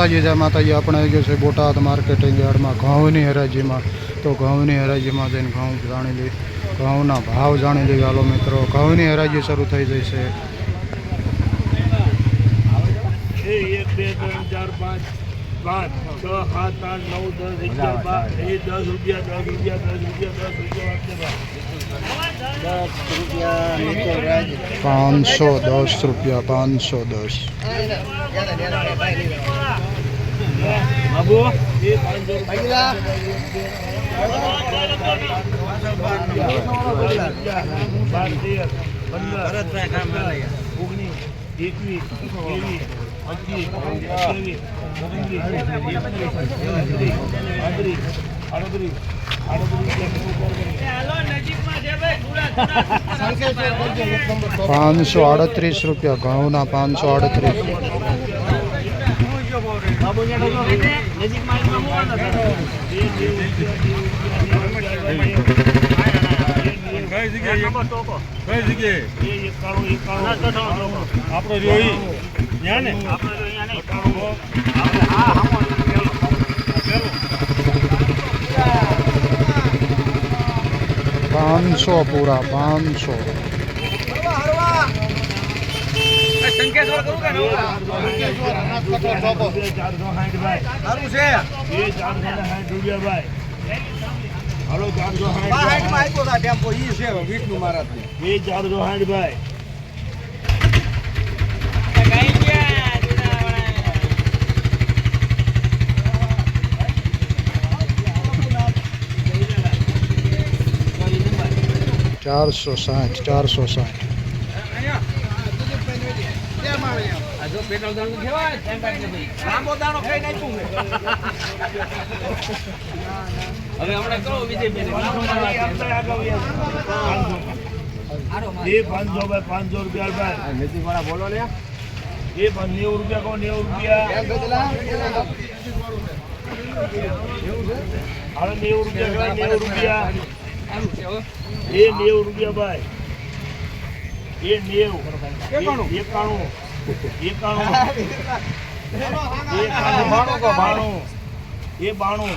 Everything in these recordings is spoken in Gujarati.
માતાજી જય માતાજી આપણે આવી ગયો છે બોટાદ માર્કેટિંગ યાર્ડમાં ઘઉંની હરાજીમાં. તો ઘઉંની હરાજીમાં જઈને ઘઉં જાણી લઈ ઘઉંના ભાવ જાણી લઈએ હાલો મિત્રો ઘઉંની હરાજી શરૂ થઈ જઈ છે. એક બે ત્રણ ચાર પાંચ પાંચ છ સાત આઠ નવ દસ અગિયાર બાર એ દસ રૂપિયા દસ રૂપિયા દસ રૂપિયા દસ રૂપિયા પાંચસો દસ રૂપિયા પાંચસો દસ. બાબુ તેર પંદર ઓગણીસ એકવીસ ત્રેવીસ પચીસ ત્રેવીસ પાંચસો આડત્રીસ રૂપિયા ઘઉંના પાંચસો આડત્રીસ. આપણો જોઈ ત્યાં ને પાંચસો પૂરા પાંચસો. ચારસો સાઠ ભાઈ સારું છે એ ચારસો ને સાઠ રૂપિયા ભાઈ હાલો ચારસો સાઠ બાહાઈટમાં ભાઈ. આપ્યો તા ટેમ્પો, ઈ છે વિષ્ણુ મહારાજની. એ ચારસો સાઠ ભાઈ ચારસો સાઠ ચારસો સાઠ લાંબો દાણો છે. એ પાંચસો. ભાઈ પાંચસો રૂપિયા ભાઈ. એ પણ નેવું રૂપિયા કહો નેવું રૂપિયા. હવે નેવું રૂપિયા નેવું રૂપિયા. એ નેવું રૂપિયા ભાઈ. એ નેવ એકાણું. એકાણું. એકાણું. બાણું એ બાણું.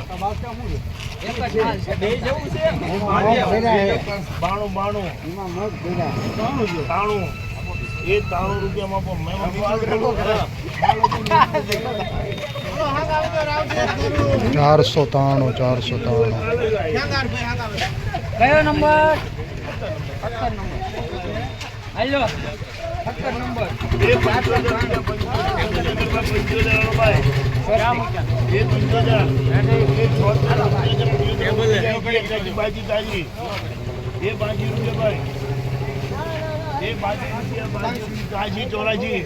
બાણું. બાણું તાણું એ તાણું રૂપિયામાં પણ મેં ચારસો ત્રાણું ચારસો ત્રાણું કયો નંબર. હાલો. સત્તર નંબર. એ પંચોતેર પંચોતેર ભાઈ એ પંચોતેર એ બાજી તાજી એ બાજી રૂપિયા ભાઈ એ બાજી રૂપિયા. બાજી તાજી ચોરાજી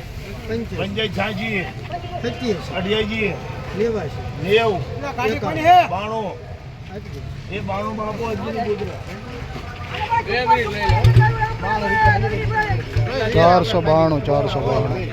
પંચાયત છાજી અઢિયાજી નેવું બાણું એ બાણું બાપુ અજમેર ચારસો બાણું ચારસો બાણું.